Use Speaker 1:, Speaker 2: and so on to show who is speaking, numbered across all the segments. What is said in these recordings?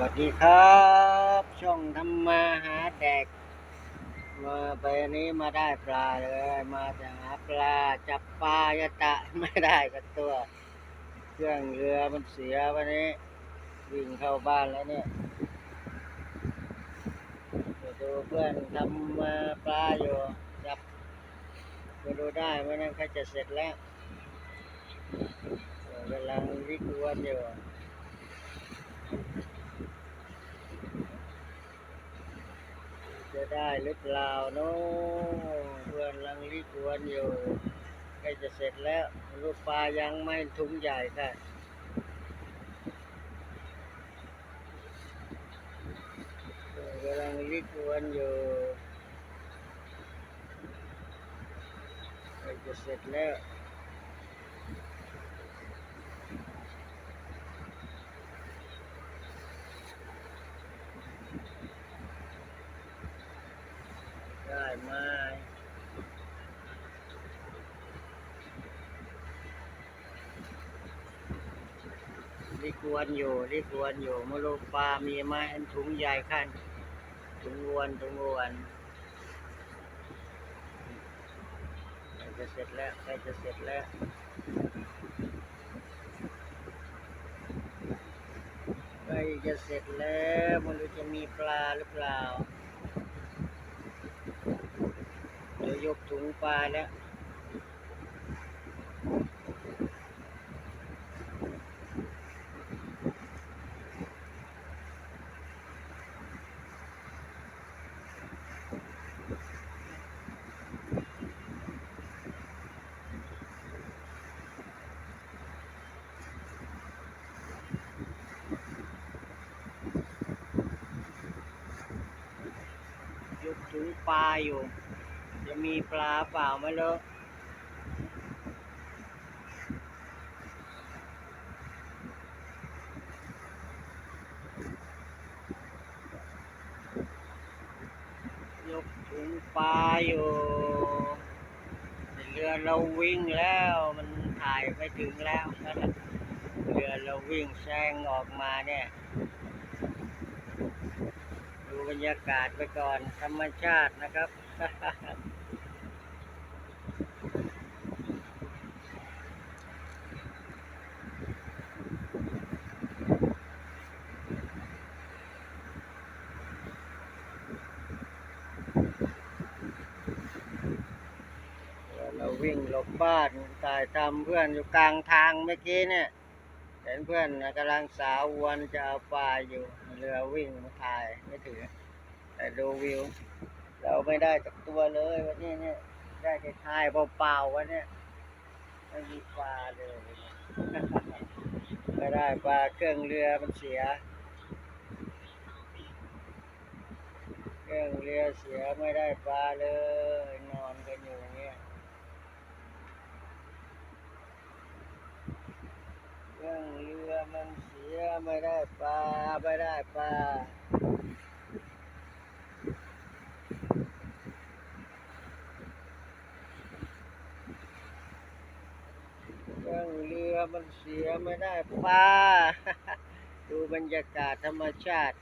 Speaker 1: วัสดีครับ ช่องทำมาหาแดก มาไปนี้มาได้ปลาเลย มาจะหาปลาจับปลายะตะไม่ได้กับตัว เครื่องเรือมันเสียวันนี้ วิ่งเข้าบ้านแล้วเนี่ยไปดูเพื่อนทำมาปลาอยู่จับไปดูได้ไหมนั่นเขาจะเสร็จแล้วเออกำลังวิกวนอยู่จะ ได้หรือเปล่าเนาะเพื่อนลังรีกวนอยู่ใกล้จะเสร็จแล้วลูกปลายังไม่ถุงใหญ่ค่ะกำลังรีกวนอยู่ใกล้จะเสร็จแล้ว ได้ไหมรีกวนอยู่รีกวนอยู่ไมาลูกปลามีไหมอันถุงใหญ่ขั้นถุงวนถุงวนใกล้จะเสร็จแล้วใกล้จะเสร็จแล้วใกล้จะเสร็จแล้วไมันรู้จะมีปลาหรือเปล่า เดี๋ ยกถุงปลาแล้วยกถุงปลาอยู่ จะมีปลาเปล่าไหม่รู้ยกถุงปลาอยู่เรือเราวิ่งแล้วมันถ่ายไม่ถึงแล้วเรือเราวิ่งแซงออกมาเนี่ยดูบรรยากาศไปก่อนธรรมชาตินะครับ วิ่งหลบบ้านตายทำเพื่อนอยู่กลางทางเมื่อกี้เนี่ย เห็นเพื่อนกำลังสาววนจะเอาปลาอยู่เรือวิ่งมาถ่ายไม่ถือ แต่ดูวิว เราไม่ได้จากตัวเลยวันนี้เนี่ยได้แค่ถ่ายเปล่าๆวันนี้ไม่มีปลาเลยไม่ได้ปลาเครื่องเรือมันเสียเครื่องเรือเสียไม่ได้ปลาเลย นอนกันอยู่อย่างเงี้ย เครื่องเรือ มันเสียไม่ได้ปลาไม่ได้ปลาเครื่องเรือมันเสียไม่ได้ปลาดูบรรยากาศธรรมชาติ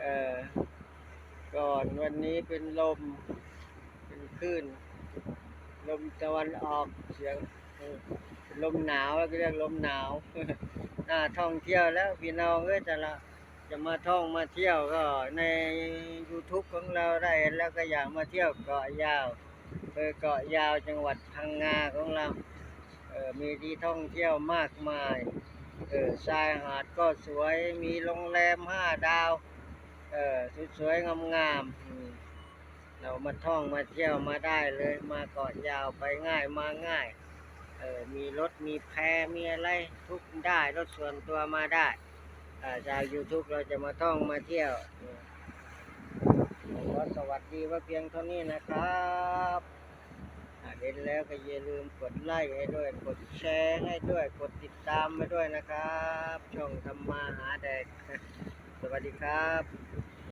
Speaker 1: เออก่อนวันนี้เป็นลม เป็นคลื่น ลมตะวันออกเสียง ลมหนาวก็เรียกลมหนาวน่าท่องเที่ยวแล้วพี่น้องเอ้ยแต่ละจะมาท่องมาเที่ยวก็ใน YouTube ของเราได้เห็นแล้วก็อยากมาเที่ยวเกาะยาวเออเกาะยาวจังหวัดพังงาของเราเออมีที่ท่องเที่ยวมากมายเออชายหาดก็สวยมีโรงแรมห้าดาวเออสวยๆงามๆอืมเรามาท่องมาเที่ยวมาได้เลยมาเกาะยาวไปง่ายมาง่าย ออมีรถมีแพมีอะไรทุกได้รถส่วนตัวมาได้อ่าจาก YouTube เราจะมาท่องมาเที่ยวขอสวัสดีว่าเพียงเท่านี้นะครับเห็นแล้วก็อย่าลืมกดไลค์ให้ด้วย กดแชร์ให้ด้วย กดติดตามให้ด้วยนะครับ ช่องทำมาหาแดก สวัสดีครับ